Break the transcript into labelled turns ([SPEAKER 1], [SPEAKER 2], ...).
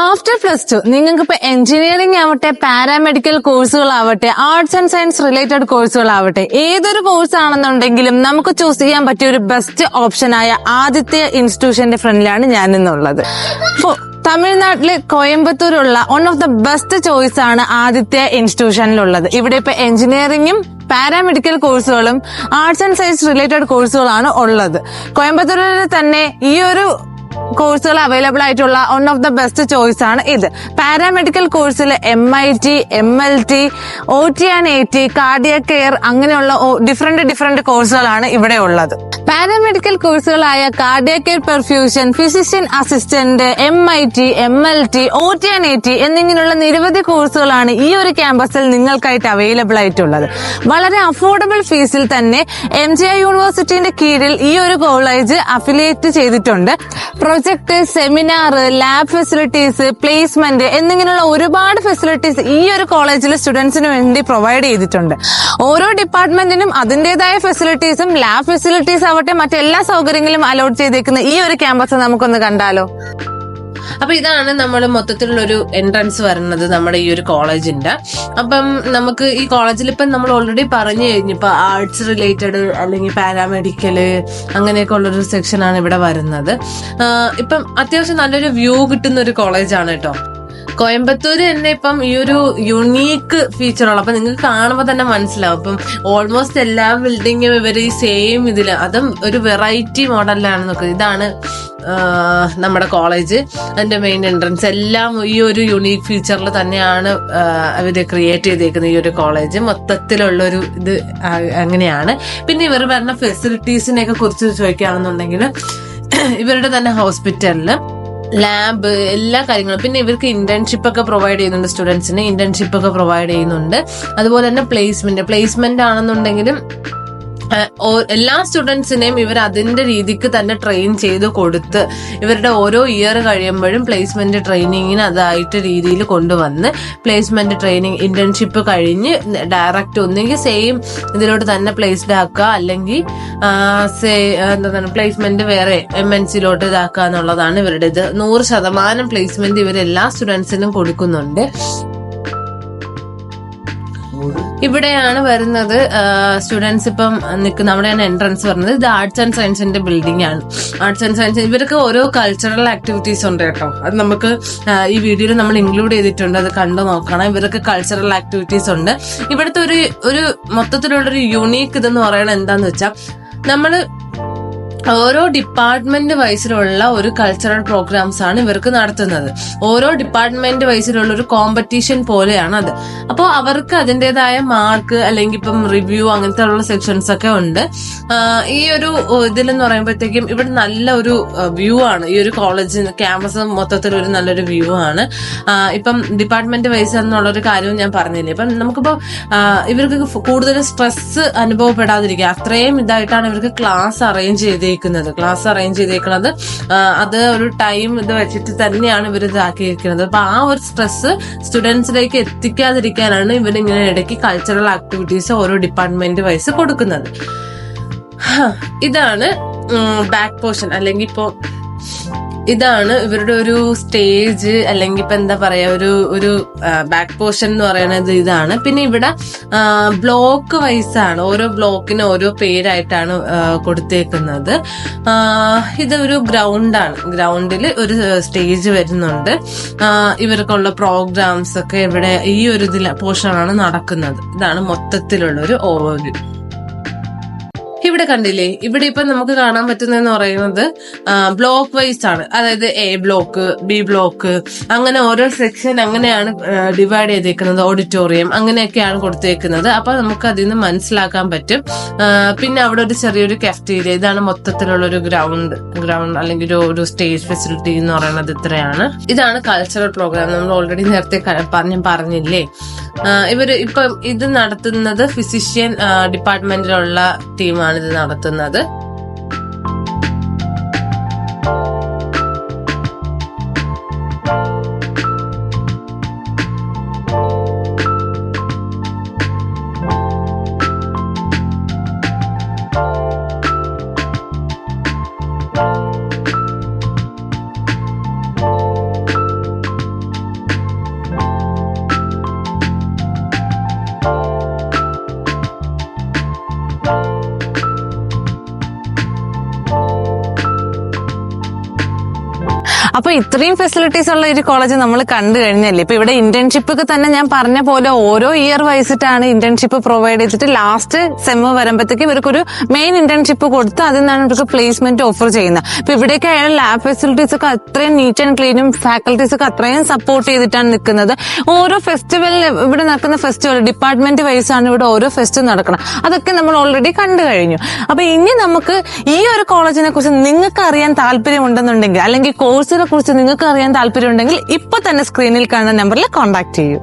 [SPEAKER 1] After plus two നിങ്ങൾക്ക് ഇപ്പൊ engineering ആവട്ടെ പാരാമെഡിക്കൽ കോഴ്സുകളാവട്ടെ ആർട്സ് ആൻഡ് സയൻസ് റിലേറ്റഡ് കോഴ്സുകളാവട്ടെ ഏതൊരു കോഴ്സ് ആണെന്നുണ്ടെങ്കിലും നമുക്ക് ചൂസ് ചെയ്യാൻ പറ്റിയ ഒരു ബെസ്റ്റ് ഓപ്ഷൻ ആയ ആദിത്യ ഇൻസ്റ്റിറ്റ്യൂഷന്റെ ഫ്രണ്ടിലാണ് ഞാൻ ഇന്നുള്ളത് തമിഴ്നാട്ടിലെ കോയമ്പത്തൂരുള്ള one of the best choice ആണ് ആദിത്യ ഇൻസ്റ്റിറ്റ്യൂഷനിലുള്ളത് ഇവിടെ ഇപ്പൊ എഞ്ചിനീയറിംഗും പാരാമെഡിക്കൽ കോഴ്സുകളും ആർട്സ് ആൻഡ് സയൻസ് റിലേറ്റഡ് കോഴ്സുകളാണ് ഉള്ളത്. കോയമ്പത്തൂരിൽ തന്നെ ഈ ഒരു കോഴ്സുകൾ അവൈലബിൾ ആയിട്ടുള്ള one of the best choice ആണ് ഇത്. പാരാമെഡിക്കൽ കോഴ്സിൽ M I T M L T O T and A T cardiac care അങ്ങനെയുള്ള ഡിഫറെന്റ് ഡിഫറെന്റ് കോഴ്സുകളാണ് ഇവിടെ ഉള്ളത്. Paramedical കോഴ്സുകളായ cardiac care perfusion physician assistant M I T M L T O T and A T എന്നിങ്ങനെയുള്ള നിരവധി കോഴ്സുകളാണ് ഈ ഒരു ക്യാമ്പസിൽ നിങ്ങൾക്കായിട്ട് അവൈലബിൾ ആയിട്ടുള്ളത്. വളരെ അഫോർഡബിൾ ഫീസിൽ തന്നെ എം ജി ഐ യൂണിവേഴ്സിറ്റിന്റെ കീഴിൽ ഈ ഒരു കോളേജ് അഫിലിയേറ്റ് ചെയ്തിട്ടുണ്ട്. Project seminar lab facilities placement എന്നിങ്ങനെയുള്ള ഒരുപാട് ഫെസിലിറ്റീസ് ഈ ഒരു കോളേജിൽ സ്റ്റുഡൻസിന് വേണ്ടി പ്രൊവൈഡ് ചെയ്തിട്ടുണ്ട്. ഓരോ ഡിപ്പാർട്ട്മെന്റിനും അതിന്റേതായ ഫെസിലിറ്റീസും ലാബ് ഫെസിലിറ്റീസ് ആവട്ടെ മറ്റെല്ലാ സൗകര്യങ്ങളും അലോട്ട് ചെയ്തേക്കുന്ന ഈ ഒരു ക്യാമ്പസ് നമുക്കൊന്ന് കണ്ടാലോ?
[SPEAKER 2] അപ്പൊ ഇതാണ് നമ്മൾ മൊത്തത്തിലുള്ള ഒരു എൻട്രൻസ് വരുന്നത് നമ്മുടെ ഈ ഒരു കോളേജിന്റെ. അപ്പം നമുക്ക് ഈ കോളേജിൽ ഇപ്പം നമ്മൾ ഓൾറെഡി പറഞ്ഞു കഴിഞ്ഞു ഇപ്പൊ ആർട്സ് റിലേറ്റഡ് അല്ലെങ്കിൽ പാരാമെഡിക്കൽ അങ്ങനെയൊക്കെ ഉള്ളൊരു സെക്ഷനാണ് ഇവിടെ വരുന്നത്. ഇപ്പം അത്യാവശ്യം നല്ലൊരു വ്യൂ കിട്ടുന്ന ഒരു കോളേജാണ് കേട്ടോ. കോയമ്പത്തൂര് തന്നെ ഇപ്പം ഈ ഒരു യുണീക്ക് ഫീച്ചറുള്ള അപ്പൊ നിങ്ങൾക്ക് കാണുമ്പോൾ തന്നെ മനസ്സിലാവും. ഇപ്പം ഓൾമോസ്റ്റ് എല്ലാ ബിൽഡിങ്ങും ഇവർ ഈ സെയിം ഇതിൽ അതും ഒരു വെറൈറ്റി മോഡലിലാണ് നോക്കുന്നത് ഇതാണ് നമ്മുടെ കോളേജ് അതിന്റെ മെയിൻ എൻട്രൻസ് എല്ലാം ഈ ഒരു യുണീക്ക് ഫീച്ചറിൽ തന്നെയാണ് അവർ ക്രിയേറ്റ് ചെയ്തേക്കുന്നത് ഈ ഒരു കോളേജ് മൊത്തത്തിലുള്ള ഒരു ഇത് അങ്ങനെയാണ്. പിന്നെ ഇവർ വരുന്ന ഫെസിലിറ്റീസിനെ ഒക്കെ കുറിച്ച് ചോദിക്കുകയാണെന്നുണ്ടെങ്കിൽ ഇവരുടെ തന്നെ ഹോസ്പിറ്റലിൽ ലാബ് എല്ലാ കാര്യങ്ങളും. പിന്നെ ഇവർക്ക് ഇന്റേൺഷിപ്പ് ഒക്കെ പ്രൊവൈഡ് ചെയ്യുന്നുണ്ട് സ്റ്റുഡൻസിന് ഇന്റേൺഷിപ്പ് ഒക്കെ പ്രൊവൈഡ് ചെയ്യുന്നുണ്ട്. അതുപോലെ തന്നെ പ്ലേസ്മെന്റ് പ്ലേസ്മെന്റ് ആണെന്നുണ്ടെങ്കിലും എല്ലാ സ്റ്റുഡൻസിനെയും ഇവർ അതിന്റെ രീതിക്ക് തന്നെ ട്രെയിൻ ചെയ്ത് കൊടുത്ത് ഇവരുടെ ഓരോ ഇയർ കഴിയുമ്പോഴും പ്ലേസ്മെന്റ് ട്രെയിനിങ്ങിന് അതായിട്ട് രീതിയിൽ കൊണ്ടുവന്ന് പ്ലേസ്മെന്റ് ട്രെയിനിങ് ഇന്റേൺഷിപ്പ് കഴിഞ്ഞ് ഡയറക്റ്റ് ഒന്നെങ്കിൽ സെയിം ഇതിലോട്ട് തന്നെ പ്ലേസ്ഡ് ആക്കുക. അല്ലെങ്കിൽ എന്താണ് പ്ലേസ്മെന്റ് വേറെ എം എൻ സിയിലോട്ട് ഇതാക്കുക എന്നുള്ളതാണ് ഇവരുടെ ഇത്. നൂറ് ശതമാനം പ്ലേസ്മെന്റ് ഇവർ എല്ലാ സ്റ്റുഡൻസിനും കൊടുക്കുന്നുണ്ട്. ഇവിടെയാണ് വരുന്നത് സ്റ്റുഡൻസ് ഇപ്പം നിൽക്കുന്ന അവിടെയാണ് എൻട്രൻസ് വരുന്നത്. ഇത് ആർട്സ് ആൻഡ് സയൻസിന്റെ ബിൽഡിംഗ് ആണ്. ആർട്സ് ആൻഡ് സയൻസ് ഇവർക്ക് ഓരോ കൾച്ചറൽ ആക്ടിവിറ്റീസ് ഉണ്ട് കേട്ടോ. അത് നമുക്ക് ഈ വീഡിയോയിൽ നമ്മൾ ഇൻക്ലൂഡ് ചെയ്തിട്ടുണ്ട്. അത് കണ്ടു നോക്കണം. ഇവർക്ക് കൾച്ചറൽ ആക്ടിവിറ്റീസ് ഉണ്ട്. ഇവിടുത്തെ ഒരു ഒരു മൊത്തത്തിലുള്ള ഒരു യുണീക്ക് ഇതെന്ന് പറയണത് എന്താന്ന് വെച്ചാൽ നമ്മൾ ഓരോ ഡിപ്പാർട്ട്മെന്റ് വൈസിലുള്ള ഒരു കൾച്ചറൽ പ്രോഗ്രാംസ് ആണ് ഇവർക്ക് നടത്തുന്നത്. ഓരോ ഡിപ്പാർട്ട്മെന്റ് വൈസിലുള്ള ഒരു കോമ്പറ്റീഷൻ പോലെയാണ് അത്. അപ്പോൾ അവർക്ക് അതിന്റെതായ മാർക്ക് അല്ലെങ്കിൽ ഇപ്പം റിവ്യൂ അങ്ങനത്തെ ഉള്ള സെക്ഷൻസ് ഒക്കെ ഉണ്ട്. ഈ ഒരു ഇതിലെന്ന് പറയുമ്പോഴത്തേക്കും ഇവിടെ നല്ല ഒരു വ്യൂ ആണ്. ഈ ഒരു കോളേജ് ക്യാമ്പസ് മൊത്തത്തിൽ ഒരു നല്ലൊരു വ്യൂ ആണ്. ഇപ്പം ഡിപ്പാർട്ട്മെന്റ് വൈസ് എന്നുള്ള ഒരു കാര്യവും ഞാൻ പറഞ്ഞില്ലേ. ഇപ്പം നമുക്കിപ്പോ ആഹ് ഇവർക്ക് കൂടുതൽ സ്ട്രെസ് അനുഭവപ്പെടാതിരിക്കുക. അത്രയും ഇതായിട്ടാണ് ഇവർക്ക് ക്ലാസ് അറേഞ്ച് ചെയ്തേക്കുന്നത് ക്ലാസ് അറേഞ്ച് ചെയ്തേക്കുന്നത് അത് ഒരു ടൈം ഇത് വെച്ചിട്ട് തന്നെയാണ് ഇവർ ഇതാക്കിയിരിക്കുന്നത്. അപ്പൊ ആ ഒരു സ്ട്രെസ് സ്റ്റുഡൻസിലേക്ക് എത്തിക്കാതിരിക്കാനാണ് ഇവരിങ്ങനെ ഇടയ്ക്ക് കൾച്ചറൽ ആക്ടിവിറ്റീസ് ഓരോ ഡിപ്പാർട്ട്മെന്റ് വൈസ് കൊടുക്കുന്നത്. ഇതാണ് ബാക്ക് പോർഷൻ അല്ലെങ്കിൽ ഇപ്പോ ഇതാണ് ഇവരുടെ ഒരു സ്റ്റേജ് അല്ലെങ്കിൽ ഇപ്പൊ എന്താ പറയാ ഒരു ഒരു ബാക്ക് പോർഷൻ എന്ന് പറയുന്നത് ഇതാണ്. പിന്നെ ഇവിടെ ബ്ലോക്ക് വൈസ് ആണ്. ഓരോ ബ്ലോക്കിന് ഓരോ പേരായിട്ടാണ് കൊടുത്തേക്കുന്നത്. ഇത് ഒരു ഗ്രൗണ്ടാണ് ഗ്രൗണ്ടിൽ ഒരു സ്റ്റേജ് വരുന്നുണ്ട്. ഇവർക്കുള്ള പ്രോഗ്രാംസ് ഒക്കെ ഇവിടെ ഈ ഒരു ഇതിൽ പോർഷനാണ് നടക്കുന്നത്. ഇതാണ് മൊത്തത്തിലുള്ള ഒരു ഓവർവ്യൂ ഇവിടെ കണ്ടില്ലേ? ഇവിടെ ഇപ്പൊ നമുക്ക് കാണാൻ പറ്റുന്നതെന്ന് പറയുന്നത് ബ്ലോക്ക് വൈസ് ആണ്. അതായത് എ ബ്ലോക്ക് ബി ബ്ലോക്ക് അങ്ങനെ ഓരോ സെക്ഷൻ അങ്ങനെയാണ് ഡിവൈഡ് ചെയ്തേക്കുന്നത് ഓഡിറ്റോറിയം അങ്ങനെയൊക്കെയാണ് കൊടുത്തേക്കുന്നത്. അപ്പൊ നമുക്ക് അതിൽ നിന്ന് മനസ്സിലാക്കാൻ പറ്റും. പിന്നെ അവിടെ ഒരു ചെറിയൊരു കെഫ്റ്റീരിയ ഇതാണ് മൊത്തത്തിലുള്ള ഒരു ഗ്രൗണ്ട് ഗ്രൗണ്ട് അല്ലെങ്കിൽ ഒരു സ്റ്റേജ് ഫെസിലിറ്റി എന്ന് പറയുന്നത് ഇത്രയാണ്. ഇതാണ് കൾച്ചറൽ പ്രോഗ്രാം നമ്മൾ ഓൾറെഡി നേരത്തെ പറഞ്ഞു പറഞ്ഞില്ലേ? ആ, ഇവർ ഇപ്പം ഇത് നടത്തുന്നത് ഫിസിഷ്യൻ ഡിപ്പാർട്ട്മെന്റിലുള്ള ടീമാണ് ഇത് നടത്തുന്നത്.
[SPEAKER 1] അപ്പൊ ഇത്രയും ഫെസിലിറ്റീസ് ഉള്ള ഒരു കോളേജ് നമ്മൾ കണ്ടു കഴിഞ്ഞല്ലേ? ഇപ്പൊ ഇവിടെ ഇന്റേൺഷിപ്പ് ഒക്കെ തന്നെ ഞാൻ പറഞ്ഞ പോലെ ഓരോ ഇയർ വൈസിട്ടാണ് ഇന്റേൺഷിപ്പ് പ്രൊവൈഡ് ചെയ്തിട്ട് ലാസ്റ്റ് സെമ്മ് വരുമ്പോഴത്തേക്ക് ഇവർക്കൊരു മെയിൻ ഇന്റേൺഷിപ്പ് കൊടുത്ത് അതിൽ നിന്നാണ് ഇവർക്ക് പ്ലേസ്മെന്റ് ഓഫർ ചെയ്യുന്നത്. അപ്പൊ ഇവിടെയൊക്കെ ആയാലും ലാബ് ഫെസിലിറ്റീസ് ഒക്കെ അത്രയും നീറ്റ് ആൻഡ് ക്ലീനും ഫാക്കൽറ്റീസ് ഒക്കെ അത്രയും സപ്പോർട്ട് ചെയ്തിട്ടാണ് നിൽക്കുന്നത്. ഓരോ ഫെസ്റ്റിവലിൽ ഇവിടെ നടക്കുന്ന ഫെസ്റ്റിവൽ ഡിപ്പാർട്ട്മെന്റ് വൈസ് ആണ് ഇവിടെ ഓരോ ഫെസ്റ്റ് നടക്കണം അതൊക്കെ നമ്മൾ ഓൾറെഡി കണ്ടു കഴിഞ്ഞു. അപ്പൊ ഇനി നമുക്ക് ഈ ഒരു കോളേജിനെ കുറിച്ച് നിങ്ങൾക്ക് അറിയാൻ താല്പര്യമുണ്ടെന്നുണ്ടെങ്കിൽ അല്ലെങ്കിൽ കോഴ്സിനെ കുറിച്ച് നിങ്ങൾക്ക് അറിയാൻ താല്പര്യമുണ്ടെങ്കിൽ ഇപ്പൊ തന്നെ സ്ക്രീനിൽ കാണുന്ന നമ്പറിൽ കോൺടാക്ട് ചെയ്യൂ.